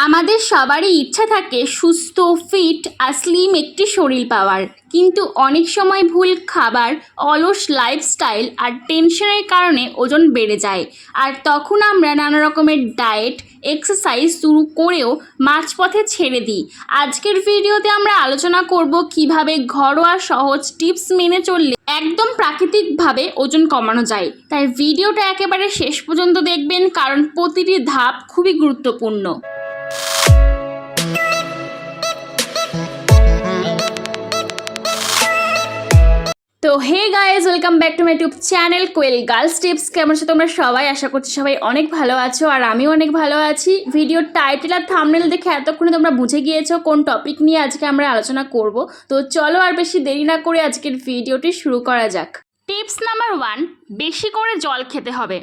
আমাদের সবারই ইচ্ছা থাকে সুস্থ ফিট আর স্লিম একটি শরীর পাওয়ার। কিন্তু অনেক সময় ভুল খাবার, অলস লাইফস্টাইল আর টেনশনের কারণে ওজন বেড়ে যায়। আর তখন আমরা নানা রকমের ডায়েট এক্সারসাইজ শুরু করেও মাঝপথে ছেড়ে দিই। আজকের ভিডিওতে আমরা আলোচনা করব কীভাবে ঘরোয়া সহজ টিপস মেনে চললে একদম প্রাকৃতিকভাবে ওজন কমানো যায়। তাই ভিডিওটা একেবারে শেষ পর্যন্ত দেখবেন, কারণ প্রতিটি ধাপ খুবই গুরুত্বপূর্ণ। তো hey guys welcome back to my YouTube channel Koyel girls tips. কেমন আছো তোমরা সবাই? আশা করছি সবাই অনেক ভালো আছো আর আমিও অনেক ভালো আছি। ভিডিওর টাইটেল আর থামনেল দেখে এতক্ষণে তোমরা বুঝে গিয়েছো কোন টপিক নিয়ে আজকে আমরা আলোচনা করব। তো চলো আর বেশি দেরি না করে আজকের ভিডিওটি শুরু করা যাক। টিপস নাম্বার ওয়ান, বেশি করে জল খেতে হবে।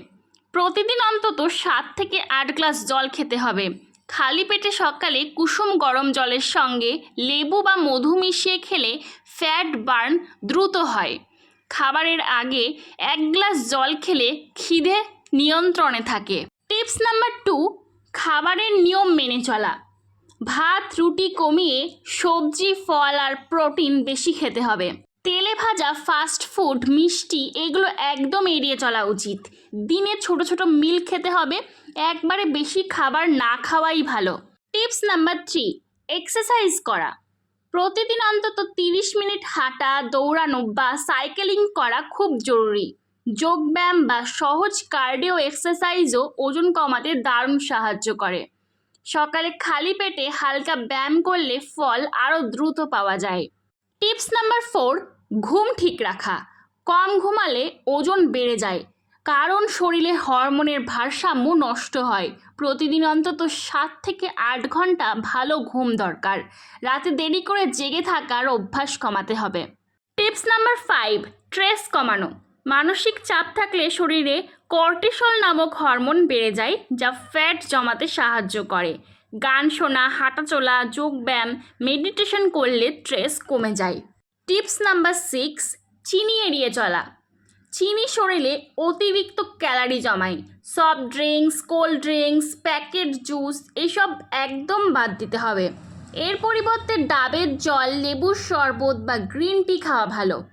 প্রতিদিন অন্তত সাত থেকে আট গ্লাস জল খেতে হবে। খালি পেটে সকালে কুসুম গরম জলের সঙ্গে লেবু বা মধু মিশিয়ে খেলে ফ্যাট বার্ন দ্রুত হয়। খাবারের আগে এক গ্লাস জল খেলে খিদে নিয়ন্ত্রণে থাকে। টিপস নাম্বার টু, খাবারের নিয়ম মেনে চলা। ভাত, রুটি কমিয়ে সবজি, ফল আর প্রোটিন বেশি খেতে হবে। ভাজা ফাস্ট ফুড মিষ্টি, এগুলো একদম এড়িয়ে চলা উচিত। দিনে ছোট ছোট মিল খেতে হবে, একবারে বেশি খাবার না খাওয়াই ভালো। টিপস নাম্বার থ্রি এক্সারসাইজ করা। প্রতিদিন অন্তত তিরিশ মিনিট হাঁটা, দৌড়ানো বা সাইকেলিং করা খুব জরুরি। যোগব্যায়াম বা সহজ কার্ডিও এক্সারসাইজও ওজন কমাতে দারুণ সাহায্য করে। সকালে খালি পেটে হালকা ব্যায়াম করলে ফল আরও দ্রুত পাওয়া যায়। টিপস নাম্বার ফোর ঘুম ঠিক রাখা। কম ঘুমালে ওজন বেড়ে যায়। কারণ শরীরে হরমোনের ভারসাম্য নষ্ট হয়। প্রতিদিন অন্তত সাত থেকে আট ঘণ্টা ভালো ঘুম দরকার। রাতে দেরি করে জেগে থাকার অভ্যাস কমাতে হবে। টিপস নাম্বার ফাইভ, স্ট্রেস কমানো। মানসিক চাপ থাকলে শরীরে কর্টিসল নামক হরমোন বেড়ে যায়, যা ফ্যাট জমাতে সাহায্য করে। গান শোনা, হাঁটাচলা, যোগব্যায়াম, মেডিটেশন করলে স্ট্রেস কমে যায়। টিপস নাম্বার সিক্স, চিনি এড়িয়ে চলা। চিনি শরীরে অতিরিক্ত ক্যালারি জমায়। Soft drinks, cold drinks, packet juice, এসব একদম বাদ দিতে হবে। এর পরিবর্তে ডাবের জল, লেবুর শরবত বা গ্রিন টি খাওয়া ভালো।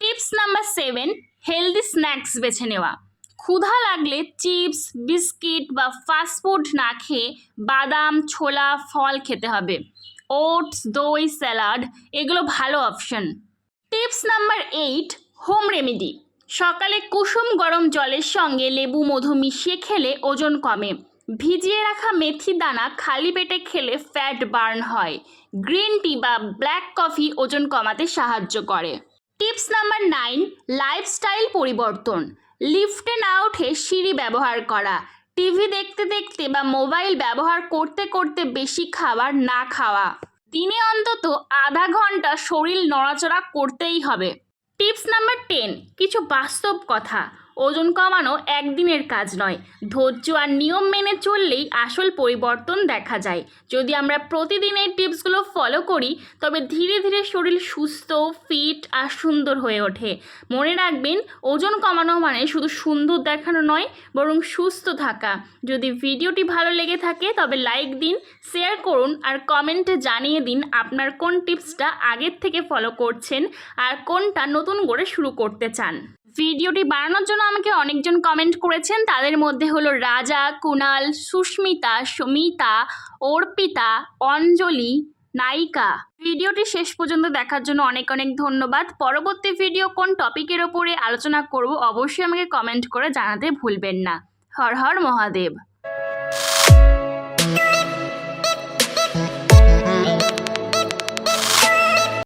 Tips number seven, healthy snacks বেছে নেওয়া। ক্ষুধা লাগলে চিপস, বিস্কিট বা ফাস্টফুড না খেয়ে বাদাম, ছোলা, ফল খেতে হবে। ওটস, দই, স্যালাড, এগুলো ভালো option. Tips number eight, home remedy. সকালে কুসুম গরম জলের সঙ্গে লেবু, মধু মিশিয়ে খেলে ওজন কমে। ভিজিয়ে রাখা মেথি দানা খালি পেটে খেলে ফ্যাট বার্ন হয়। গ্রিন টি বা ব্ল্যাক কফি ওজন কমাতে সাহায্য করে। টিপস নাম্বার নাইন, লাইফস্টাইল পরিবর্তন। লিফটে না উঠে সিঁড়ি ব্যবহার করা। টিভি দেখতে দেখতে বা মোবাইল ব্যবহার করতে করতে বেশি খাবার না খাওয়া। দিনে অন্তত আধা ঘণ্টা শরীর নড়াচড়া করতেই হবে। টিপস নাম্বার টেন, কিছু বাস্তব কথা। ওজন কমানো একদিনের কাজ নয়। ধৈর্য আর নিয়ম মেনে চললেই আসল পরিবর্তন দেখা যায়। যদি আমরা প্রতিদিন এই টিপসগুলো ফলো করি, তবে ধীরে ধীরে শরীর সুস্থ, ফিট আর সুন্দর হয়ে ওঠে। মনে রাখবেন, ওজন কমানো মানে শুধু সুন্দর দেখানো নয়, বরং সুস্থ থাকা। যদি ভিডিওটি ভালো লেগে থাকে, তবে লাইক দিন, শেয়ার করুন আর কমেন্টে জানিয়ে দিন আপনার কোন টিপসটা আগের থেকে ফলো করছেন আর কোনটা নতুন করে শুরু করতে চান। ভিডিওটি বানানোর জন্য আমাকে অনেকজন কমেন্ট করেছেন। তাদের মধ্যে হলো রাজা কুনাল সুস্মিতা, সমিতা, অর্পিতা, অঞ্জলি, নায়িকা। ভিডিওটি শেষ পর্যন্ত দেখার জন্য অনেক অনেক ধন্যবাদ। পরবর্তী ভিডিও কোন টপিকের ওপরে আলোচনা করব, অবশ্যই আমাকে কমেন্ট করে জানাতে ভুলবেন না। হর হর মহাদেব।